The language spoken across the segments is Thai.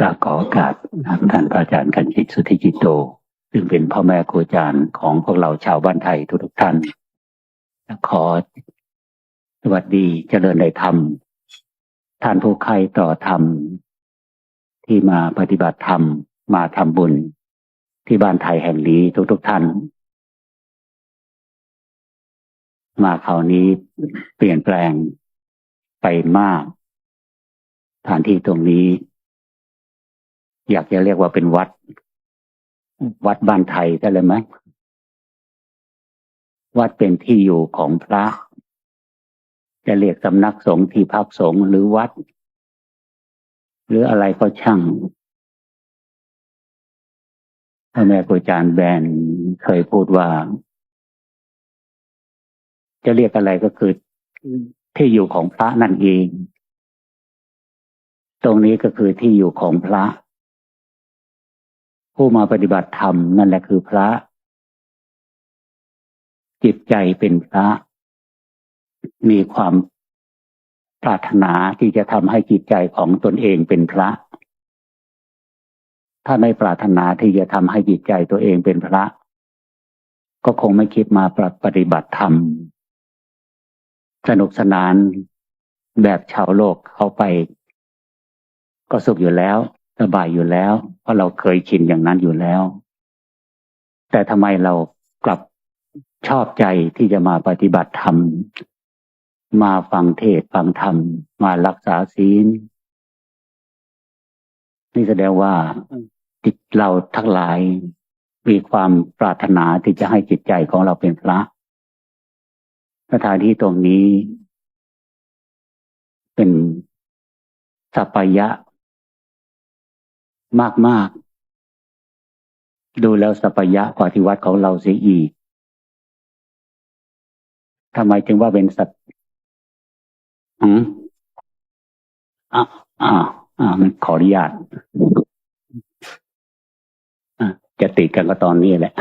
กราบขอโอกาสท่านพระอาจารย์กันจิตสุธิจิตโต ซึ่งเป็นพ่อแม่ครูอาจารย์ของพวกเราชาวบ้านไทยทุกท่าน ขอสวัสดีเจริญในธรรม ท่านผู้ใครต่อธรรม ที่มาปฏิบัติธรรมมาทำบุญ ที่บ้านไทยแห่งนี้ทุกๆท่าน มาคราวนี้เปลี่ยนแปลงไปมากสถานที่ตรงนี้ อยากจะเรียกว่าเป็นวัด วัดบ้านไทยได้เลยไหมวัดเป็นที่อยู่ของพระ จะเรียกสำนักสงฆ์ที่พักสงฆ์หรือวัด หรืออะไรก็ช่างพ่อแม่ครูอาจารย์แบนเคยพูดว่า จะเรียกอะไรก็คือที่อยู่ของพระนั่นเอง ตรงนี้ก็คือที่อยู่ของพระ ผู้มาปฏิบัติธรรมนั่นแหละคือพระ จิตใจเป็นพระ มีความปรารถนาที่จะทำให้จิตใจของตนเองเป็นพระ ถ้าไม่ปรารถนาที่จะทำให้จิตใจตัวเองเป็นพระ ก็คงไม่คิดมาปฏิบัติธรรม สนุกสนานแบบชาวโลกเข้าไป ก็สุขอยู่แล้ว สบายอยู่แล้ว เพราะเราเคยชินอย่างนั้นอยู่แล้ว แต่ทำไมเรากลับชอบใจที่จะมาปฏิบัติธรรม มาฟังเทศฟังธรรม มารักษาศีล นี่แสดงว่าจิตเราทั้งหลายมีความปรารถนาที่จะให้จิตใจของเราเป็นพระสถานที่ตรงนี้ เป็นสัพยะ มากมากดูแล้วสัพยะกว่าที่วัดของเราเสียอีกทำไมจึงว่าเป็นสัตอืมอ่าอ่าอ่ามันขออนุญาตจะติดกันก็ตอนนี้แหละ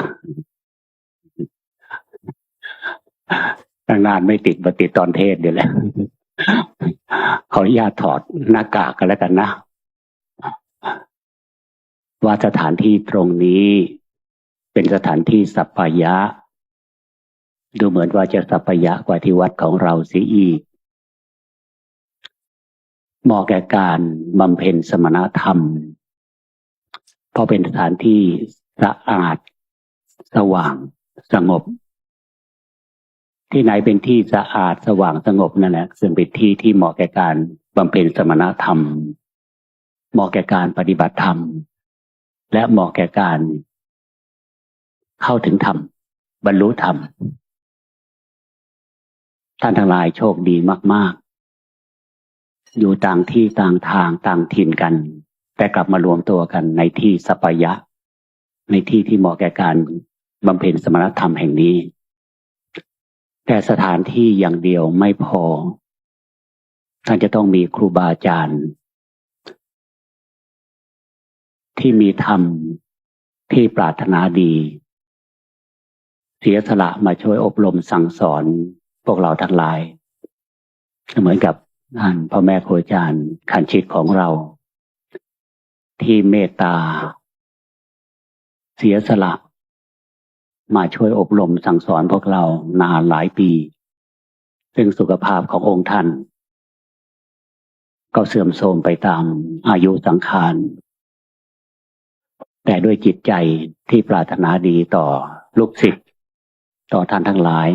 ตั้งนานไม่ติดมาติดตอนเทศเดี๋ยวแหละขออนุญาตถอดหน้ากากกันแล้วกันนะ ว่าสถานที่ตรงนี้เป็นสถานที่สัพยะ ดูเหมือนว่าจะสัพยะกว่าที่วัดของเราเสียอีกเหมาะแก่การบำเพ็ญสมณธรรม เพราะเป็นสถานที่สะอาด สว่างสงบ ที่ไหนเป็นที่สะอาดสว่างสงบนั่นแหละซึ่งเป็นที่ที่เหมาะแก่การบำเพ็ญสมณธรรม เหมาะแก่การปฏิบัติธรรม และเหมาะแก่การ เข้าถึงธรรม บรรลุธรรม ท่านทั้งหลายโชคดีมาก ๆ อยู่ต่างที่ต่างทางต่างถิ่นกัน แต่กลับมารวมตัวกันในที่สัพยะ ในที่ที่เหมาะแก่การบำเพ็ญสมณธรรมแห่งนี้ แต่สถานที่อย่างเดียวไม่พอ ท่านจะต้องมีครูบาอาจารย์ ที่มีธรรมที่ปรารถนาดี เสียสละมาช่วยอบรมสั่งสอนพวกเราทั้งหลาย เหมือนกับท่านพ่อแม่ครูอาจารย์ขันชิตของเรา ที่เมตตา เสียสละ มาช่วยอบรมสั่งสอนพวกเรานานหลายปี ซึ่งสุขภาพขององค์ท่าน ก็เสื่อมโทรมไปตามอายุสังขาร แต่ด้วยจิตใจที่ปรารถนาดีต่อลูกศิษย์ต่อท่านทั้งหลาย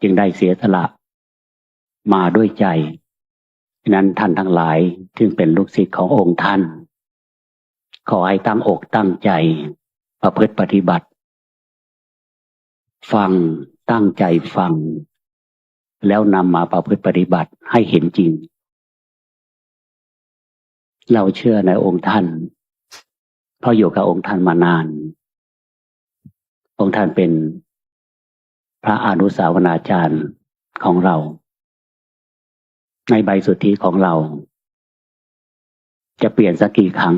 จึงได้เสียสละมาด้วยใจนั้นท่านทั้งหลายจึงเป็นลูกศิษย์ขององค์ท่าน ขอให้ตั้งอกตั้งใจ ประพฤติปฏิบัติ ฟังตั้งใจฟัง แล้วนำมาประพฤติปฏิบัติให้เห็นจริง เราเชื่อในองค์ท่าน เพราะอยู่กับองค์ท่านมานาน องค์ท่านเป็นพระอนุสาวนาจารย์ของเรา ในใบสุทธิของเรา จะเปลี่ยนสักกี่ครั้ง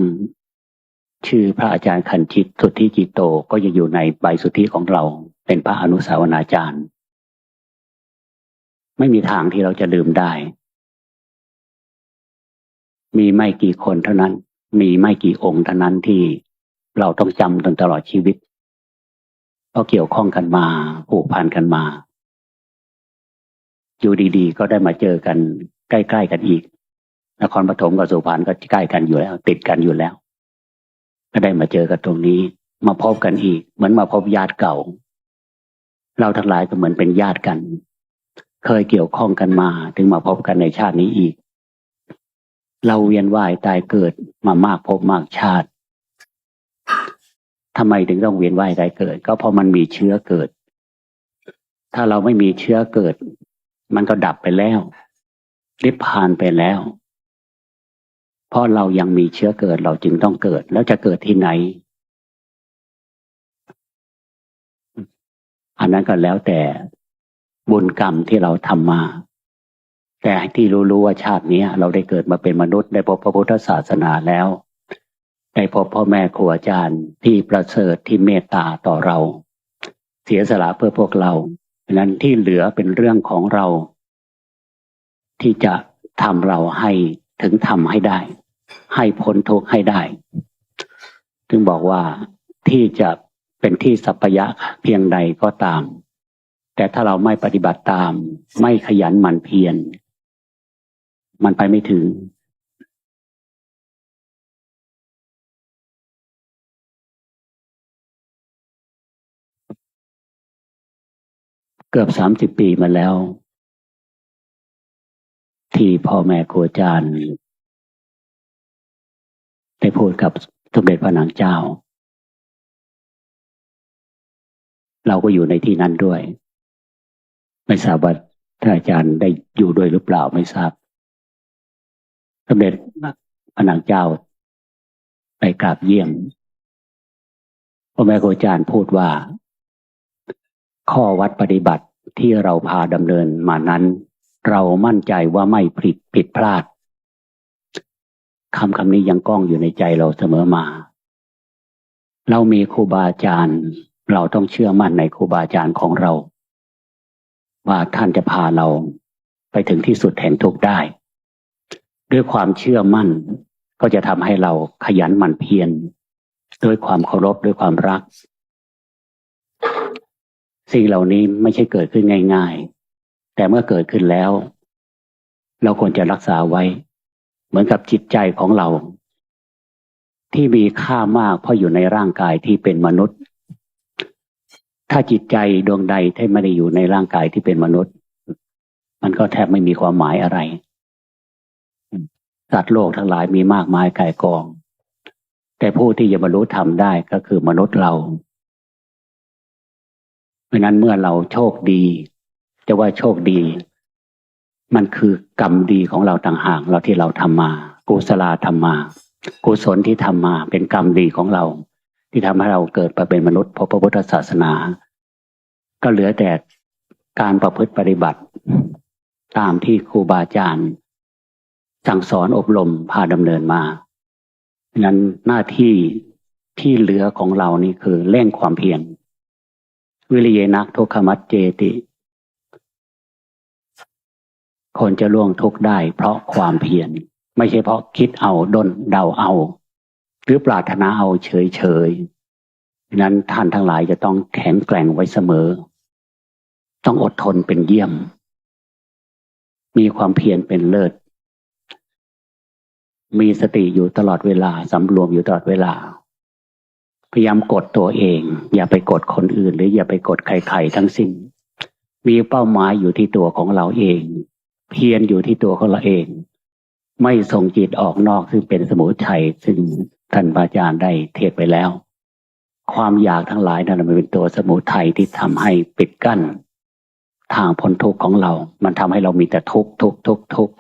ชื่อพระอาจารย์ขันชิตสุทธิจิตโตก็ยังอยู่ในใบสุทธิของเรา เป็นพระอนุสาวนาจารย์ ไม่มีทางที่เราจะลืมได้ มีไม่กี่คนเท่านั้น มีไม่กี่องค์เท่านั้นที่เราต้องจำจนตลอดชีวิตเพราะเกี่ยวข้องกันมาผูกพันกันมา อยู่ดีๆ ก็ได้มาเจอกันใกล้ๆกันอีกนครปฐมกับสุพรรณก็ใกล้กันอยู่แล้ว ติดกันอยู่แล้ว ก็ได้มาเจอกันตรงนี้ มาพบกันอีก เหมือนมาพบญาติเก่า เราทั้งหลายก็เหมือนเป็นญาติกัน เคยเกี่ยวข้องกันมา ถึงมาพบกันในชาตินี้อีก เราเวียนว่ายตายเกิดมามากพบมากชาติทำไมถึงต้องเวียนว่ายตายเกิด ก็เพราะมันมีเชื้อเกิด ถ้าเราไม่มีเชื้อเกิด มันก็ดับไปแล้วริบพานไปแล้ว เพราะเรายังมีเชื้อเกิดเราจึงต้องเกิด แล้วจะเกิดที่ไหน อันนั้นก็แล้วแต่บุญกรรมที่เราทำมา แต่ที่รู้ๆว่าชาตินี้เราได้เกิดมาเป็นมนุษย์ได้พบพระพุทธศาสนาแล้ว ได้พบพ่อแม่ครูอาจารย์ที่ประเสริฐที่เมตตาต่อเรา เสียสละเพื่อพวกเราดังนั้นที่เหลือเป็นเรื่องของเรา ที่จะทำเราให้ถึงทำให้ได้ ให้พ้นทุกข์ให้ได้ถึงบอกว่าที่จะเป็นที่สัพยะเพียงใดก็ตาม แต่ถ้าเราไม่ปฏิบัติตาม ไม่ขยันหมั่นเพียร มันไปไม่ถึงเกือบสามสิบปีมาแล้ว ที่พ่อแม่ครูอาจารย์ได้พูดกับสมเด็จพระนางเจ้า เราก็อยู่ในที่นั้นด้วย ไม่ทราบว่าท่านอาจารย์ได้อยู่ด้วยหรือเปล่าไม่ทราบ สมเด็จพระนางเจ้า ไปกราบเยี่ยมพ่อแม่ครูอาจารย์พูดว่า ข้อวัดปฏิบัติที่เราพาดำเนินมานั้น เรามั่นใจว่าไม่ผิดผิดพลาดคำคำนี้ยังก้องอยู่ในใจเราเสมอมา เรามีครูบาอาจารย์ เราต้องเชื่อมั่นในครูบาอาจารย์ของเรา ว่าท่านจะพาเราไปถึงที่สุดแห่งทุกข์ได้ ด้วยความเชื่อมั่น ก็จะทำให้เราขยันหมั่นเพียรด้วยความเคารพด้วยความรัก สิ่งเหล่านี้ไม่ใช่เกิดขึ้นง่าย ๆ แต่เมื่อเกิดขึ้นแล้ว เราควรจะรักษาไว้ เหมือนกับจิตใจของเรา ที่มีค่ามากเพราะอยู่ในร่างกายที่เป็นมนุษย์ ถ้าจิตใจดวงใดที่ไม่ได้อยู่ในร่างกายที่เป็นมนุษย์ มันก็แทบไม่มีความหมายอะไร สัตว์โลกทั้งหลายมีมากมายกายกอง แต่ผู้ที่จะบรรลุธรรมได้ก็คือมนุษย์เรา เพราะนั้นเมื่อเราโชคดี จะว่าโชคดี มันคือกรรมดีของเราต่างหากเราที่เราทำมากุศลธรรมมา กุศลที่ทำมาเป็นกรรมดีของเรา ที่ทำให้เราเกิดมาเป็นมนุษย์พบพระพุทธศาสนา ก็เหลือแต่การประพฤติปฏิบัติ ตามที่ครูบาอาจารย์ สั่งสอนอบรมพาดำเนินมาดังนั้นหน้าที่ที่เหลือของเรานี่คือเร่งความเพียรวิริยนักทุกขมัดเจติ คนจะล่วงทุกได้ เพราะความเพียรไม่ใช่เพราะคิดเอาดนเดาเอา หรือปรารถนาเอาเฉยเฉยนั้นท่านทั้งหลายจะต้องแข็งแกร่งไว้เสมอ ต้องอดทนเป็นเยี่ยม มีความเพียรเป็นเลิศ มีสติอยู่ตลอดเวลาสำรวมอยู่ตลอดเวลา พยายามกดตัวเอง อย่าไปกดคนอื่น หรืออย่าไปกดใครๆทั้งสิ้น มีเป้าหมายอยู่ที่ตัวของเราเอง เพียรอยู่ที่ตัวของเราเอง ไม่ส่งจิตออกนอกซึ่งเป็นสมุทัยซึ่งท่านอาจารย์ได้เทศไปแล้ว ความอยากทั้งหลายนั้นมันเป็นตัวสมุทัยที่ทำให้ปิดกั้น ทางพ้นทุกข์ของเรา มันทำให้เรามีแต่ทุกข์ทุกข์ทุกข์ทุกข์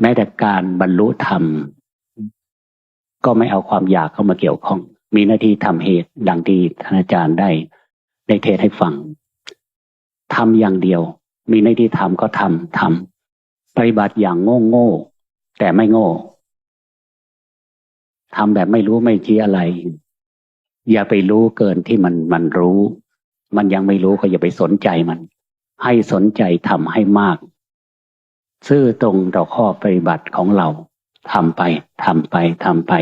แม้แต่การบรรลุธรรม ก็ไม่เอาความอยากเข้ามาเกี่ยวข้อง มีหน้าที่ทำเหตุดังที่ท่านอาจารย์ได้ ได้เทศให้ฟังทำอย่างเดียว มีหน้าที่ทำก็ทำทำปฏิบัติอย่างโง่โง่แต่ไม่โง่ทำแบบไม่รู้ไม่ชี้อะไร อย่าไปรู้เกินที่มันมันรู้ มันยังไม่รู้ก็อย่าไปสนใจมัน ให้สนใจทำให้มาก ซื่อตรงต่อข้อปฏิบัติของเราทำไปทำไปทำไป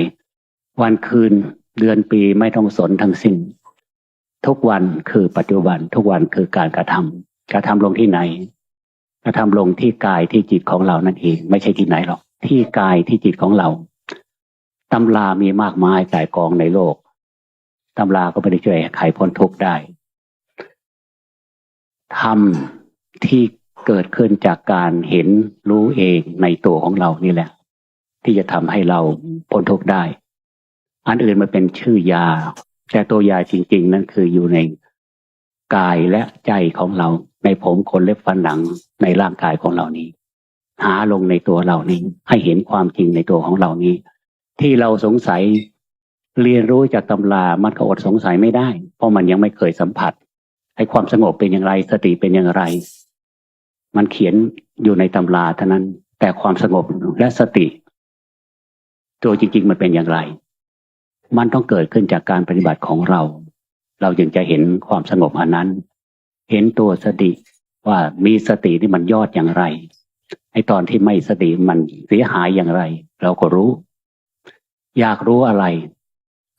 วันคืนเดือนปีไม่ต้องสนทั้งสิ้น ทุกวันคือปัจจุบัน ทุกวันคือการกระทำกระทำลงที่ไหน กระทำลงที่กายที่จิตของเรานั่นเอง ไม่ใช่ที่ไหนหรอก ที่กายที่จิตของเราตำรามีมากมายกายกองในโลกตำราก็ไม่ได้ช่วยให้ใครพ้นทุกข์ได้ทำที่ เกิดขึ้นจากการเห็นรู้เองในตัวของเรานี่แหละ ที่จะทำให้เราพ้นทุกข์ได้ อันอื่นมันเป็นชื่อยา แต่ตัวยาจริง ๆ นั่นคืออยู่ในกายและใจของเรา ในผมขนเล็บฟันหนังในร่างกายของเรานี้ หาลงในตัวเรานี้ ให้เห็นความจริงในตัวของเรานี้ ที่เราสงสัยเรียนรู้จากตำรา มันก็อดสงสัยไม่ได้ เพราะมันยังไม่เคยสัมผัส ให้ความสงบเป็นอย่างไร สติเป็นอย่างไร มันเขียนอยู่ในตำราเท่านั้น แต่ความสงบและสติ ตัวจริง ๆ มันเป็นอย่างไร มันต้องเกิดขึ้นจากการปฏิบัติของเรา เราจึงจะเห็นความสงบอันนั้น เห็นตัวสติว่ามีสติที่มันยอดอย่างไรไอตอนที่ไม่สติมันเสียหายอย่างไร เราก็รู้ อยากรู้อะไร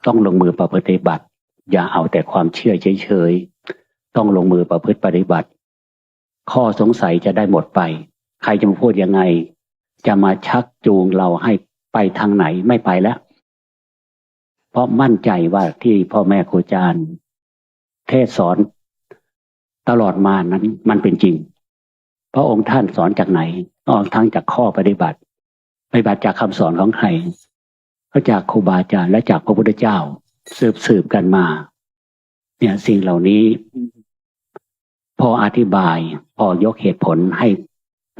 ต้องลงมือประพฤติบัติ อย่าเอาแต่ความเชื่อเฉยๆต้องลงมือประพฤติปฏิบัติ ข้อสงสัยจะได้หมดไป ใครจะมาพูดยังไง จะมาชักจูงเราให้ไปทางไหนไม่ไปแล้ว เพราะมั่นใจว่าที่พ่อแม่ครูอาจารย์ เทศสอนตลอดมานั้นมันเป็นจริง พระองค์ท่านสอนจากไหนนอกทั้งจากข้อปฏิบัติ ปฏิบัติจากคำสอนของใคร ก็จากครูบาอาจารย์และจากพระพุทธเจ้า สืบสืบกันมา เนี่ยสิ่งเหล่านี้ พออธิบาย พอยกเหตุผลให้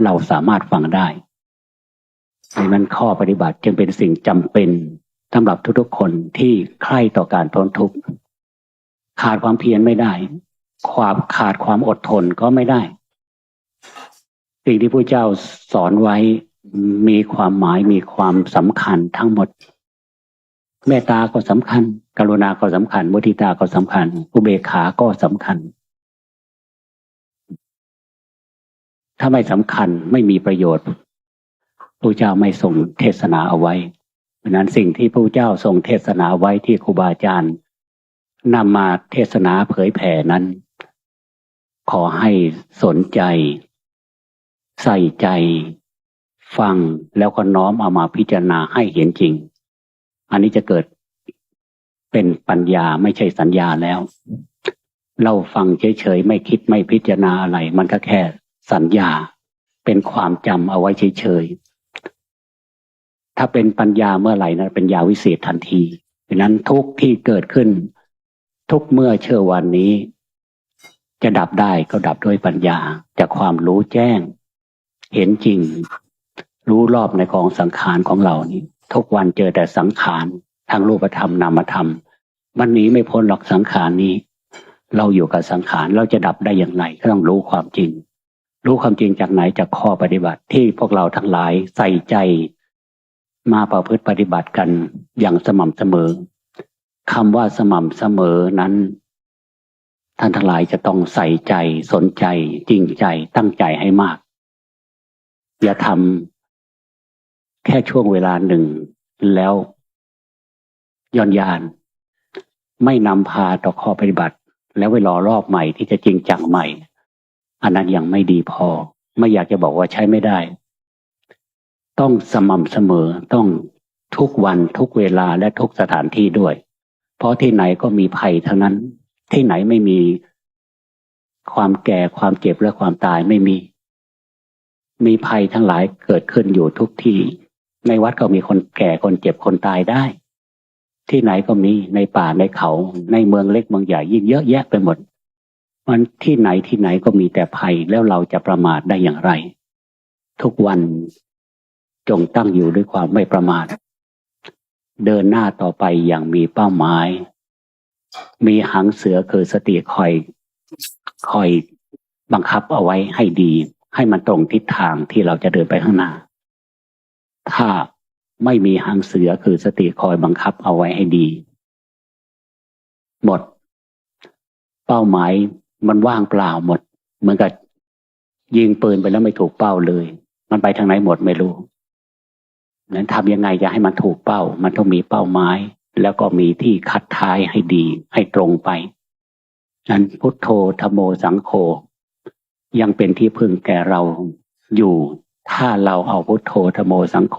เราสามารถฟังได้ดังนั้นข้อปฏิบัติจึงเป็นสิ่งจำเป็นสำหรับทุกๆคนที่ใคร่ต่อการพ้นทุกข์ขาดความเพียรไม่ได้ ความขาดความอดทนก็ไม่ได้ สิ่งที่พระเจ้าสอนไว้มีความหมายมีความสำคัญทั้งหมด เมตตาก็สำคัญ กรุณาก็สำคัญมุทิตาก็สำคัญอุเบกขาก็สำคัญ ถ้าไม่สำคัญไม่มีประโยชน์พระเจ้าไม่ทรงเทศนาเอาไว้เพราะนั้นสิ่งที่พระเจ้าทรงเทศนาไว้ที่ครูบาอาจารย์นำมาเทศนาเผยแผ่นั้น ขอให้สนใจ ใส่ใจ ฟังแล้วก็น้อมเอามาพิจารณาให้เห็นจริง อันนี้จะเกิดเป็นปัญญาไม่ใช่สัญญาแล้ว เราฟังเฉยๆไม่คิดไม่พิจารณาอะไร มันก็แค่ สัญญาเป็นความจำเอาไว้เฉยๆ ถ้าเป็นปัญญาเมื่อไหร่นะเป็นยาวิเศษทันทีดังนั้นทุกที่เกิดขึ้น ทุกเมื่อเชื่อวันนี้ จะดับได้ก็ดับด้วยปัญญาจากความรู้แจ้ง เห็นจริง รู้รอบในกองสังขารของเรานี้ ทุกวันเจอแต่สังขารทางรูปธรรมนามธรรม มันหนีไม่พ้นหรอกสังขารนี้ เราอยู่กับสังขารเราจะดับได้อย่างไรก็ต้องรู้ความจริง รู้ความจริงจากไหนจากข้อปฏิบัติที่พวกเราทั้งหลายใส่ใจ มาประพฤติปฏิบัติกันอย่างสม่ำเสมอคำว่าสม่ำเสมอนั้น ท่านทั้งหลายจะต้องใส่ใจสนใจ จริงใจตั้งใจให้มาก อย่าทำแค่ช่วงเวลาหนึ่งแล้วย่อนยาน ไม่นำพาต่อข้อปฏิบัติ แล้วไปรอรอบใหม่ที่จะจริงจังใหม่ อันนั้นยังไม่ดีพอ ไม่อยากจะบอกว่าใช้ไม่ได้ ต้องสม่ำเสมอต้องทุกวันทุกเวลาและทุกสถานที่ด้วย เพราะที่ไหนก็มีภัยทั้งนั้น ที่ไหนไม่มีความแก่ความเจ็บและความตายไม่มี มีภัยทั้งหลายเกิดขึ้นอยู่ทุกที่ ในวัดก็มีคนแก่คนเจ็บคนตายได้ ที่ไหนก็มีในป่าในเขาในเมืองเล็กเมืองใหญ่ยิ่งเยอะแยะไปหมด มันที่ไหนที่ไหนก็มีแต่ภัยแล้วเราจะประมาทได้อย่างไร ทุกวันจงตั้งอยู่ด้วยความไม่ประมาท เดินหน้าต่อไปอย่างมีเป้าหมาย มีหางเสือคือสติคอย คอยบังคับเอาไว้ให้ดี ให้มันตรงทิศทางที่เราจะเดินไปข้างหน้า ถ้าไม่มีหางเสือคือสติคอยบังคับเอาไว้ให้ดี หมด เป้าหมาย มันว่างเปล่าหมด เหมือนกับยิงปืนไปแล้วไม่ถูกเป้าเลย มันไปทางไหนหมดไม่รู้นั้นทำยังไงจะให้มันถูกเป้า มันต้องมีเป้าหมายแล้วก็มีที่คัดท้ายให้ดีให้ตรงไป นั้นพุทโธธโมสังโฆยังเป็นที่พึ่งแก่เราอยู่ ถ้าเราเอาพุทโธธโมสังโฆ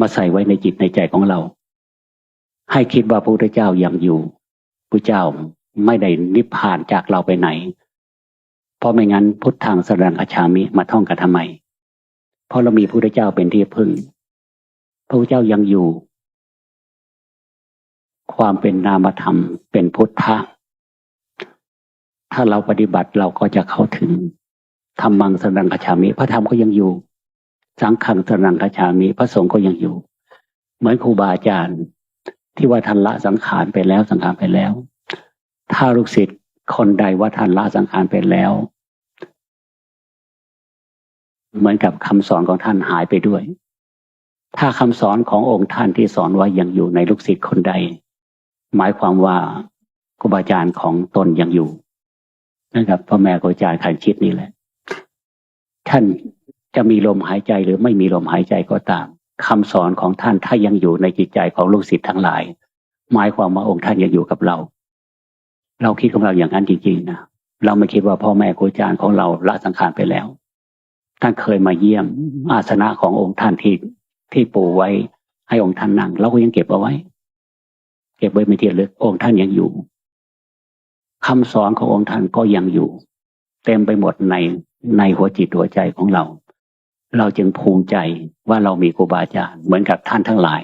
มาใส่ไว้ในจิตในใจของเรา ให้คิดว่าพระพุทธเจ้ายังอยู่พระเจ้า ไม่ได้นิพพานจากเราไปไหน เพราะไม่งั้นพุทธังสรังอชามิมาท่องกันทำไม เพราะเรามีพระพุทธเจ้าเป็นที่พึ่ง พระพุทธเจ้ายังอยู่ ความเป็นนามธรรมเป็นพุทธะถ้าเราปฏิบัติเราก็จะเข้าถึงธรรมังสรังคชามิ พระธรรมก็ยังอยู่ สังขังสรังคชามิ พระสงฆ์ก็ยังอยู่ เหมือนครูบาอาจารย์ที่ว่าท่านละสังขารไปแล้วสังขารไปแล้ว ถ้าลูกศิษย์คนใดว่าท่านละสังขารไปแล้ว เหมือนกับคำสอนของท่านหายไปด้วย ถ้าคำสอนขององค์ท่านที่สอนไว้ยังอยู่ในลูกศิษย์คนใด หมายความว่าครูบาอาจารย์ของตนยังอยู่นะครับพ่อแม่ครูอาจารย์ขันชิดนี่แหละ ท่านจะมีลมหายใจหรือไม่มีลมหายใจก็ตามคำสอนของท่านถ้ายังอยู่ในจิตใจของลูกศิษย์ทั้งหลาย หมายความว่าองค์ท่านยังอยู่กับเรา เราคิดของเราอย่างนั้นจริงๆนะเราไม่คิดว่าพ่อแม่ครูอาจารย์ของเราละสังขารไปแล้ว ท่านเคยมาเยี่ยม อาสนะขององค์ท่านที่ที่ปูไว้ ให้องค์ท่านนั่งเราก็ยังเก็บเอาไว้ เก็บไว้ไม่เทียลึกองค์ท่านยังอยู่คำสอนขององค์ท่านก็ยังอยู่ เต็มไปหมดในในหัวจิตหัวใจของเรา เราจึงภูมิใจว่าเรามีครูบาอาจารย์เหมือนกับท่านทั้งหลาย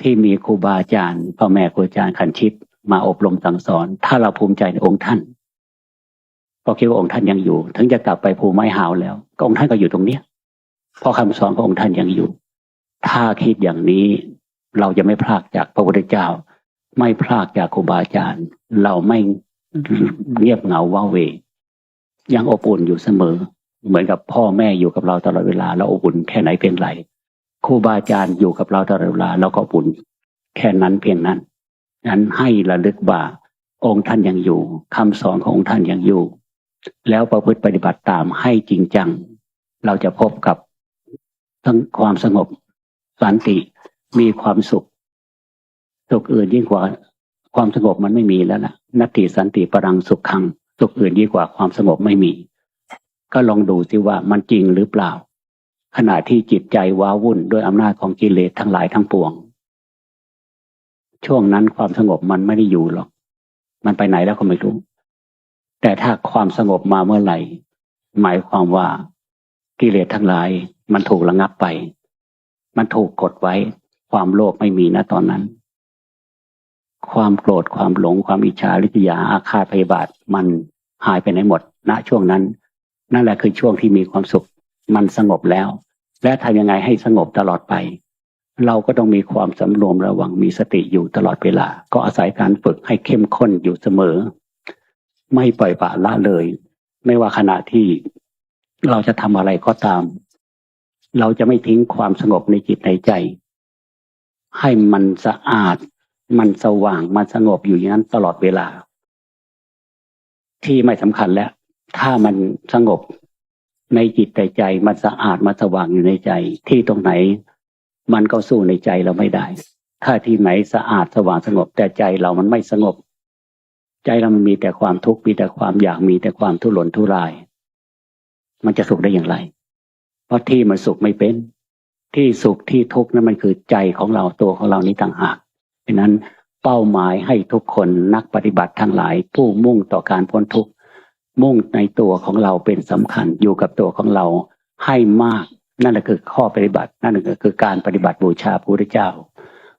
ที่มีครูบาอาจารย์พ่อแม่ครูอาจารย์ขันชิต มาอบรมสั่งสอน ถ้าเราภูมิใจในองค์ท่านก็คิดว่าองค์ท่านยังอยู่ ถึงจะกลับไปภูไม้หาวแล้ว ก็องค์ท่านก็อยู่ตรงเนี้ยเพราะคำสอนขององค์ท่านยังอยู่ ถ้าคิดอย่างนี้เราจะไม่พลากจากพระพุทธเจ้า ไม่พลากจากครูบาอาจารย์ เราไม่เงียบเหงาว้าเว ยังอบอุ่นอยู่เสมอ เหมือนกับพ่อแม่อยู่กับเราตลอดเวลา เราอบอุ่นแค่ไหนเพียงไรครูบาอาจารย์อยู่กับเราตลอดเวลาเราก็อบอุ่นแค่นั้นเพียงนั้น นั้นให้ระลึกว่าองค์ท่านยังอยู่คำสอนขององค์ท่านยังอยู่ แล้วประพฤติปฏิบัติตามให้จริงจัง เราจะพบกับทั้งความสงบสันติมีความสุขสุขอื่นยิ่งกว่าความสงบมันไม่มีแล้วล่ะนัตติสันติปรังสุขขังสุขอื่นยิ่งกว่าความสงบไม่มี ก็ลองดูสิว่ามันจริงหรือเปล่า ขณะที่จิตใจว้าวุ่นด้วยอำนาจของกิเลสทั้งหลายทั้งปวง ช่วงนั้นความสงบมันไม่ได้อยู่หรอก มันไปไหนแล้วก็ไม่รู้ แต่ถ้าความสงบมาเมื่อไหร่ หมายความว่ากิเลสทั้งหลาย มันถูกระงับไป มันถูกกดไว้ ความโลภไม่มีนะตอนนั้น ความโกรธความหลงความอิจฉาริษยาอาฆาตพยาบาทมันหายไปไหนหมดณช่วงนั้น นั่นแหละคือช่วงที่มีความสุข มันสงบแล้ว และทำยังไงให้สงบตลอดไป เราก็ต้องมีความสำรวมระวังมีสติอยู่ตลอดเวลา ก็อาศัยการฝึกให้เข้มข้นอยู่เสมอ ไม่ปล่อยปละละเลย ไม่ว่าขณะที่เราจะทำอะไรก็ตาม เราจะไม่ทิ้งความสงบในจิตในใจ ให้มันสะอาด มันสว่างมันสงบอยู่อย่างนั้นตลอดเวลา ที่ไม่สำคัญแล้ว ถ้ามันสงบในจิตในใจ มันสะอาดมันสว่างอยู่ในใจที่ตรงไหน มันก็สู้ในใจเราไม่ได้ ถ้าที่ไหนสะอาดสว่างสงบ แต่ใจเรามันไม่สงบ ใจเรามันมีแต่ความทุกข์มีแต่ความอยากมีแต่ความทุรนทุราย มันจะสุขได้อย่างไร เพราะที่มันสุขไม่เป็น ที่สุขที่ทุกข์นั้นมันคือใจของเราตัวของเรานี้ต่างหากดังนั้นเป้าหมายให้ทุกคนนักปฏิบัติทั้งหลาย ผู้มุ่งต่อการพ้นทุกข์มุ่งในตัวของเราเป็นสำคัญอยู่กับตัวของเราให้มาก นั่นแหละคือข้อปฏิบัติ นั่นก็คือการปฏิบัติบูชาพระพุทธเจ้า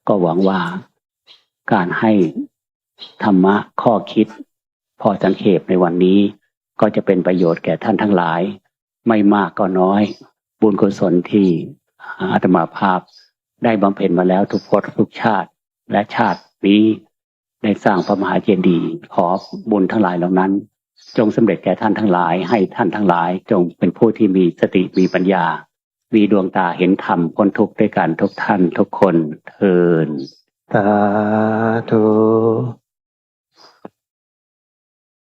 ก็หวังว่าการให้ธรรมะข้อคิด พอสังเขปในวันนี้ ก็จะเป็นประโยชน์แก่ท่านทั้งหลาย ไม่มากก็น้อย บุญกุศลที่อาตมาภาพได้บำเพ็ญมาแล้วทุกภพทุกชาติและชาตินี้ได้สร้างพระมหาเจดีย์ขอบุญทั้งหลายเหล่านั้น จงสำเร็จแก่ท่านทั้งหลาย ให้ท่านทั้งหลาย จงเป็นผู้ที่มีสติมีปัญญา มีดวงตาเห็นธรรมพ้นทุกข์ด้วยกันทุกท่านทุกคนเทินสาธุ